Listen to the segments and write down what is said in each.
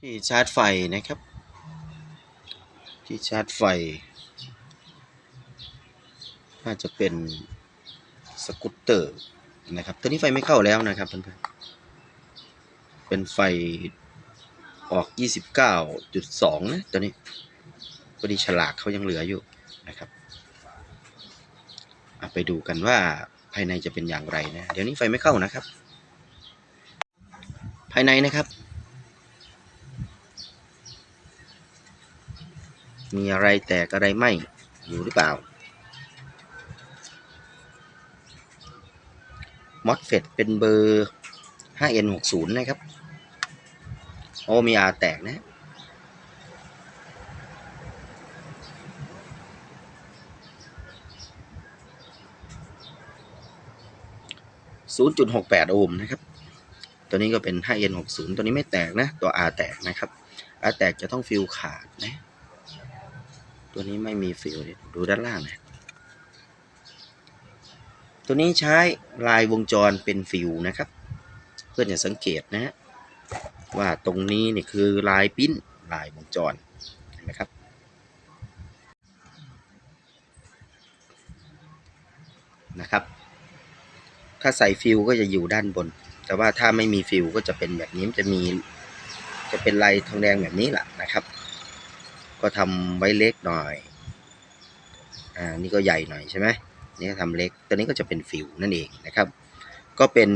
ที่ชาร์จไฟนะครับ ที่ชาร์จไฟ น่าจะเป็นสกูตเตอร์นะครับตัวนี้ไฟไม่เข้าแล้วนะครับเพื่อนๆเป็นไฟออก 29.2 นะตัวนี้พอดีฉลากเขายังเหลืออยู่นะครับไปดูกันว่าภายในจะเป็นอย่างไรนะ เดี๋ยวนี้ไฟไม่เข้านะครับ ภายในนะครับ มีอะไรแตกอะไรไหมอยู่หรือเปล่ามอสเฟตเป็นเบอร์ 5N60 นะครับ โอ้มีอาแตกนะ0.68โอห์มนะครับ ตัวนี้ก็เป็น 5N60 ตัวนี้ไม่แตกนะ ตัว R แตกนะครับ R แตกจะต้องฟิลขาดนะ ตัวนี้ไม่มีฟิลดูด้านล่างนะตัวนี้ใช้ลายวงจรเป็นฟิลนะครับ เพื่อนจะสังเกตนะฮะว่าตรงนี้นี่คือลายปิ้นลายวงจรเห็นไหมครับ นะครับ ถ้าใส่ฟิลก็จะอยู่ด้านบน แต่ว่าถ้าไม่มีฟิลก็จะเป็นแบบนี้จะมี จะเป็นลายทองแดงแบบนี้แหละนะครับ ก็ทำไว้เล็กหน่อย อ่า นี่ก็ใหญ่หน่อยใช่ไหมนี่ก็ทำเล็ก ตัวนี้ก็จะเป็นฟิวนั่นเองนะครับ ก็เป็น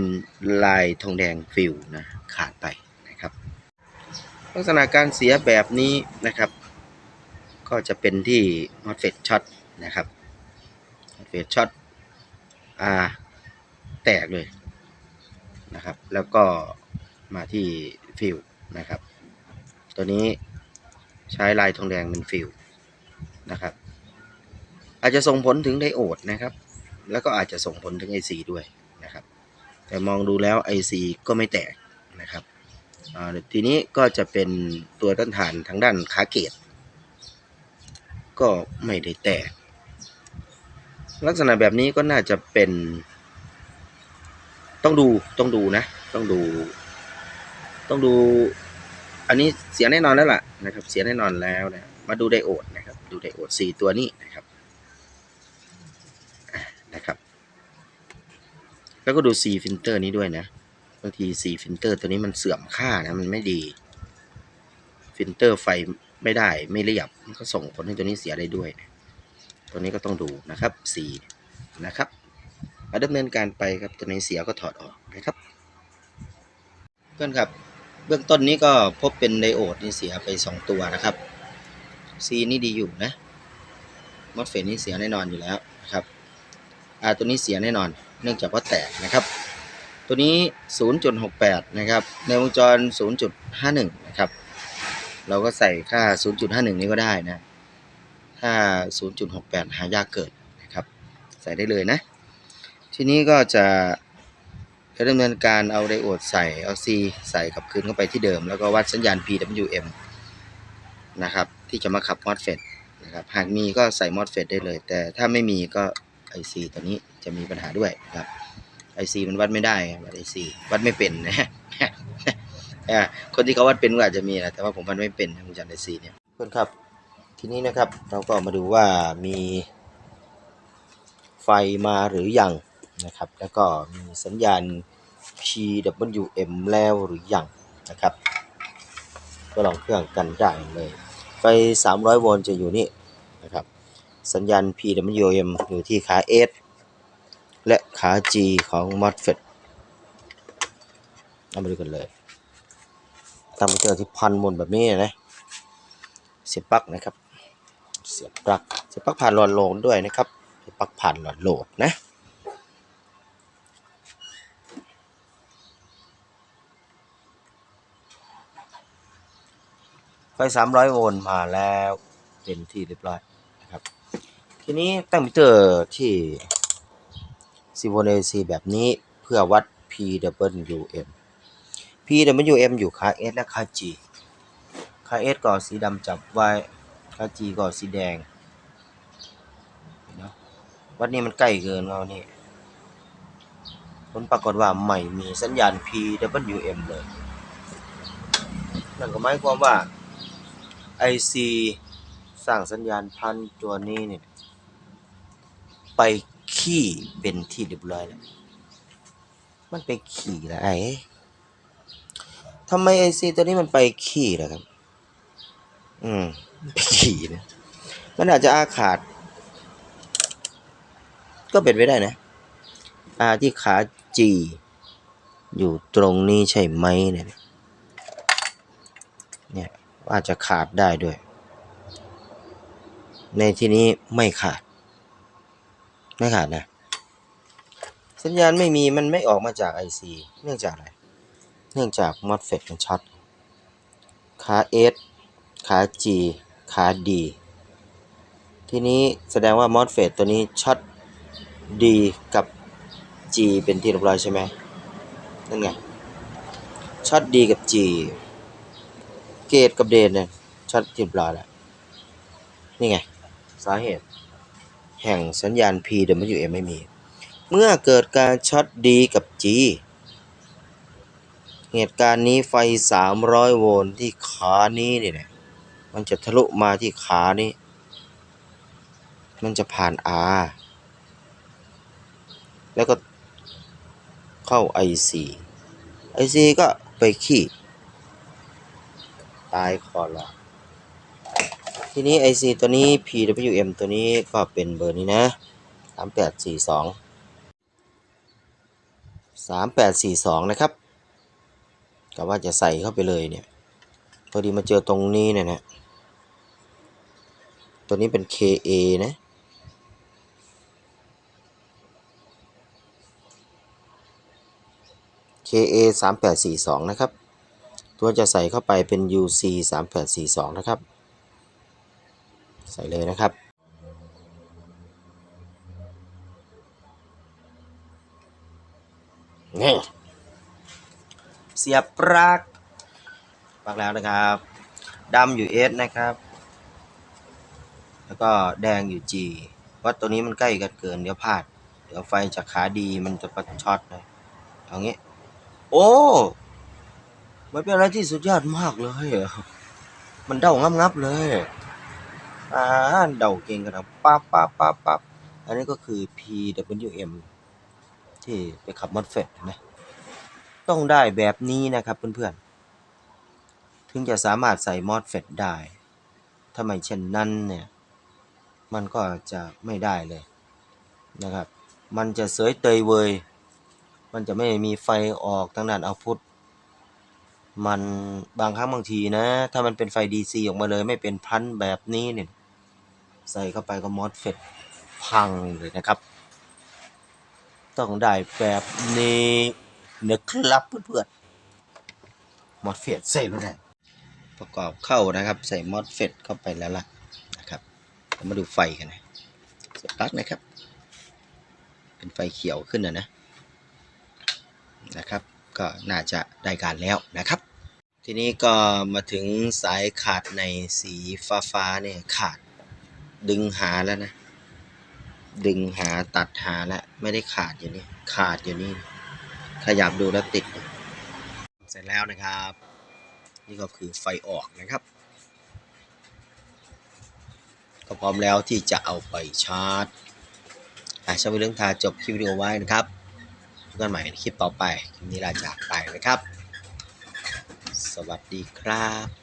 ลายทองแดงฟิวนะ ขาดไปนะครับ ลักษณะการเสียแบบนี้นะครับ ก็จะเป็นที่มอสเฟตช็อตนะครับมอสเฟตช็อต อ่า แตกเลยนะครับ แล้วก็มาที่ฟิวนะครับ ตัวนี้ ใช้ลายทองแดงเป็นฟิลนะครับ อาจจะส่งผลถึงไดโอดนะครับ แล้วก็อาจจะส่งผลถึง IC ด้วยนะครับ แต่มองดูแล้ว IC ก็ไม่แตกนะครับทีนี้ก็จะเป็นตัวต้านทานทางด้านขาเกต ก็ไม่ได้แตก ลักษณะแบบนี้ก็น่าจะเป็น ต้องดูต้องดูนะ ต้องดู ต้องดู อันนี้เสียแน่นอนแล้วล่ะนะครับ เสียแน่นอนแล้วนะมาดูไดโอดนะครับ ดูไดโอดสี่ตัวนี้นะครับนะครับ แล้วก็ดู C ฟิลเตอร์นี้ด้วยนะบางที C ฟิลเตอร์ตัวนี้มันเสื่อมค่านะมันไม่ดีฟิลเตอร์ไฟไม่ได้ไม่เรียบมันก็ส่งผลให้ตัวนี้เสียได้ด้วยนะตัวนี้ก็ต้องดูนะครับ C นะครับมาดำเนินการไปครับตัวไหนเสียก็ถอดออกนะครับ เพื่อนครับ บื้องต้นนี้ก็พบเป็นไดโอดนี่เสียไป 2 ตัวนะครับ C นี่ดีอยู่นะมอสเฟตนี่เสียแน่นอนอยู่แล้วนะครับอาตัวนี้เสียแน่นอน เนื่องจากว่าแตกนะครับ ตัวนี้ 0.68 นะครับ ในวงจร 0.51 นะครับ เราก็ใส่ค่า 0.51 นี้ก็ได้นะ ถ้า 0.68 หายากเกิดนะครับ ใส่ได้เลยนะ ทีนี้ก็จะ จะดำเนินการเอาไดโอดใส่เอา C ใส่กลับคืนเข้าไปที่เดิม แล้วก็วัดสัญญาณ PWM นะครับที่จะมาขับ MOSFET นะครับหากมีก็ใส่ MOSFET ได้เลย แต่ถ้าไม่มีก็ IC ตัวนี้จะมีปัญหาด้วยนะครับ IC มันวัดไม่ได้วัด IC วัดไม่เป็นนะคนที่เขาวัดเป็นก็อาจจะมีนะแต่ว่าผมวัดไม่เป็นนะคุณจัน IC เนี่ยเพื่อนครับทีนี้นะครับเราก็มาดูว่ามีไฟมาหรือยัง นะครับ แล้วก็มีสัญญาณ PWM แล้วหรือยังนะครับ ก็ลองเครื่องกันได้เลย ไฟ 300 โวลต์จะอยู่นี่นะครับ สัญญาณ PWM อยู่ที่ขา S และขา G ของ MOSFET เอามาดูกันเลยตั้งไปเจอที่พันบนแบบนี้นะเสียบปลั๊กนะครับ เสียบปลั๊กเสียบปลั๊กผ่านหลอดโหลดด้วยนะครับเสียบปลั๊กผ่านหลอดโหลดนะ ไฟ 300 โวลต์มาแล้วเป็นที่เรียบร้อยนะครับ ทีนี้ตั้งมิเตอร์ที่ซิโวเนซีแบบนี้เพื่อวัด PWM PWM อยู่ค่า S และค่า G ค่า S ก็สีดำจับไว้ค่า G ก็สีแดงนะวัดนี้มันใกล้เกินเรานี่ผลปรากฏว่าไม่มีสัญญาณ PWM เลย นั่นก็หมายความว่า IC สร้างสัญญาณพันตัวนี้เนี่ยไปขี้เป็นที่เรียบร้อยแล้ว มันไปขี่แล้วไอ้ทำไม IC ตัวนี้มันไปขี้ล่ะครับ อืมไปขี่นะมันอาจจะอาขาด ก็เป็นไปได้นะ อาที่ขา G อยู่ตรงนี้ใช่ไหมเนี่ย อาจจะขาดได้ด้วย ในที่นี้ไม่ขาด ไม่ขาดนะ สัญญาณไม่มีมันไม่ออกมาจาก IC เนื่องจากอะไร เนื่องจาก MOSFET มันช็อตขา S ขา G ขา D ทีนี้แสดงว่า MOSFET ตัวนี้ช็อต D กับ G เป็นที่เรียบร้อยใช่ไหมนั่นไงช็อต D กับ G เกตกับเดนเนี่ยช็อตเรียบร้อยแล้ว นี่ไง สาเหตุ แห่งสัญญาณ PWM ไม่มี เมื่อเกิดการช็อต D กับ G เหตุการณ์นี้ไฟ 300 โวลต์ที่ขานี้เนี่ยนะมันจะทะลุมาที่ขานี้ มันจะผ่าน R แล้วก็เข้า IC IC ก็ไปขี้ ตายคอหลอดทีนี้ IC ตัวนี้ PWM ตัวนี้ก็เป็นเบอร์นี้นะ 3842 3842 นะครับก็ว่าจะใส่เข้าไปเลยเนี่ย พอดีมาเจอตรงนี้เนี่ยนะตัวนี้เป็น KA นะ KA 3842 นะครับ ตัวจะใส่เข้าไปเป็น UC 3842นะครับ ใส่เลยนะครับ นี่ เสียบปลั๊กปลั๊กแล้วนะครับดำอยู่ S นะครับ แล้วก็แดงอยู่ G วัดตัวนี้มันใกล้กันเกินเดี๋ยวพลาด เดี๋ยวไฟจากขาดีมันจะประช็อตเลยเอางี้ โอ้ มันเป็นอะไรที่สุดยอดมากเลย มันเดางับงับเลย อ่า เดาเก่งกันนะปั๊บปั๊บปั๊บปั๊บอันนี้ก็คือ PWM ที่ไปขับมอสเฟตนะ ต้องได้แบบนี้นะครับเพื่อนๆ ถึงจะสามารถใส่มอสเฟตได้ ถ้าไม่เช่นนั้นเนี่ย มันก็จะไม่ได้เลยนะครับ มันจะเสยเตยเวย มันจะไม่มีไฟออกทางด้านเอาพุท มันบางครั้งบางทีนะ ถ้ามันเป็นไฟ DC ออกมาเลยไม่เป็นพันแบบนี้เนี่ย ใส่เข้าไปก็มอสเฟตพังเลยนะครับ ต้องได้แบบนี้นะครับเพื่อนๆมอสเฟตใส่ไปได้ประกอบเข้านะครับ ใส่มอสเฟตเข้าไปแล้วล่ะนะครับมาดูไฟกันนะสตาร์ทนะครับ เป็นไฟเขียวขึ้นนะนะนะครับ ก็น่าจะได้การแล้วนะครับ ทีนี้ก็มาถึงสายขาดในสีฟ้าฟ้าๆเนี่ยขาดดึงหาแล้วนะ ดึงหาตัดหาแล้วไม่ได้ขาดอยู่นี่ขาดอยู่นี่ ขยับดูแล้วติด เสร็จแล้วนะครับ นี่ก็คือไฟออกนะครับ ก็พร้อมแล้วที่จะเอาไปชาร์จอ่ช่างวิเรื่องทาจบคลิปวิดีโอไว้นะครับพบกันใหม่ในคลิปต่อไปคลิปนี้ลาจากไปนะครับ สวัสดีครับ